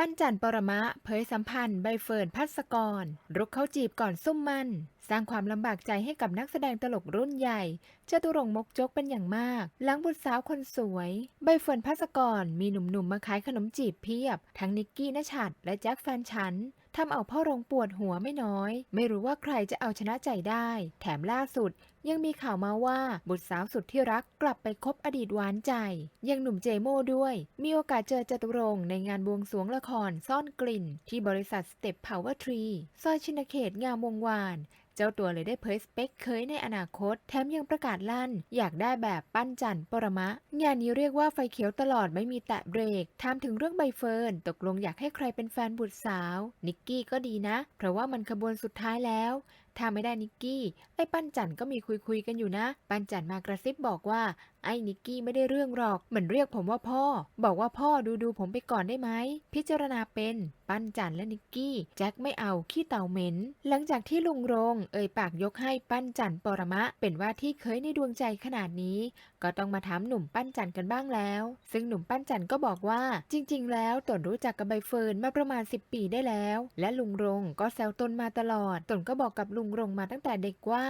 ปั้นจันปรมะเผยสัมพันธ์ใบเฟิร์นพัสกร รุกเข้าจีบก่อนซุ่มมัน สร้างความลำบากใจให้กับนักแสดงตลกรุ่นใหญ่จตุรงมกจกเป็นอย่างมาก หลังบุตรสาวคนสวย ใบเฟิร์นพัสกรมีหนุ่มๆมาขายขนมจีบเพียบ ทั้งนิกกี้นชัดและแจ็คแฟนฉัน ทำเอาพ่อโรงปวดหัวไม่น้อย ไม่รู้ว่าใครจะเอาชนะใจได้ แถมล่าสุด ยังมีข่าวมาว่าบุตรสาวสุดที่รักกลับไปคบอดีตหวานใจ ยังหนุ่มเจโม่ด้วย มีโอกาสเจอจตุรงในงานบวงสวงละครซ่อนกลิ่น ที่บริษัทสเต็ปพาวเวอร์ทรีซอยชินเขตงามวงวาน เจ้าตัวเลยได้เผยสเปคเคยในอนาคต แถมยังประกาศลั่น อยากได้แบบปั้นจันปรมะ งานนี้เรียกว่าไฟเขียวตลอดไม่มีแตะเบรกถามถึงเรื่องใบเฟิร์นตกลงอยากให้ใครเป็นแฟนบุตรสาว นิกกี้ก็ดีนะ เพราะว่ามันขบวนสุดท้ายแล้ว ถ้าไม่ได้นิกกี้ ไอ้ปั้นจันก็มีคุยคุยๆกันอยู่นะ ปั้นจันมากระซิบบอกว่า ไอ้นิกกี้ไม่ได้เรื่องหรอกเหมือนเรียกผมว่าพ่อ บอกว่าพ่อดูดูผมไปก่อนได้ไหม พิจารณาเป็น ปั้นจันและนิกกี้ แจ็คไม่เอาขี้เต่าเหม็น หลังจากที่ลุงรง เอ่ยปากยกให้ปั้นจันปรมะ เป็นว่าที่เคยในดวงใจขนาดนี้ ก็ต้องมาถามหนุ่มปั้นจันกันบ้างแล้ว ซึ่งหนุ่มปั้นจันก็บอกว่า จริง ๆ แล้วตนรู้จักกับใบเฟิร์นมาประมาณ 10 ปีได้แล้ว และลุงรงก็แซวตนมาตลอด ตนก็บอกกับลุงงรงมาตั้งแต่เด็กว่า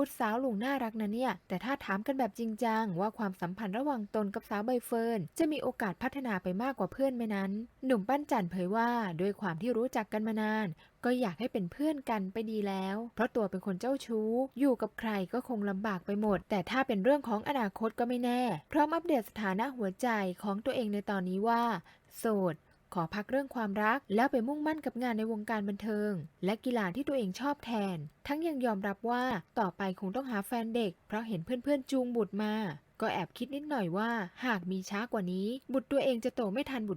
บุตรสาวลุงน่ารักนะเนี่ย แต่ถ้าถามกันแบบจริงจังว่าความสัมพันธ์ระหว่างตนกับสาวใบเฟิร์นจะมีโอกาสพัฒนาไปมากกว่าเพื่อนไหมนั้น หนุ่มปั้นจันเผยว่าด้วยความที่รู้จักกันมานาน ก็อยากให้เป็นเพื่อนกันไปดีแล้ว เพราะตัวเป็นคนเจ้าชู้ อยู่กับใครก็คงลำบากไปหมด แต่ถ้าเป็นเรื่องของอนาคตก็ไม่แน่ พร้อมอัปเดตสถานะหัวใจของตัวเองในตอนนี้ว่า โสด ขอพักเรื่องความรัก แล้วไปมุ่งมั่นกับงานในวงการบันเทิง และกีฬาที่ตัวเองชอบแทน ทั้งยังยอมรับว่าต่อไปคงต้องหาแฟนเด็ก เพราะเห็นเพื่อนๆจูงบุตรมา ก็แอบคิดนิดหน่อยว่า หากมีช้ากว่านี้ บุตรตัวเองจะโตไม่ทันบุตร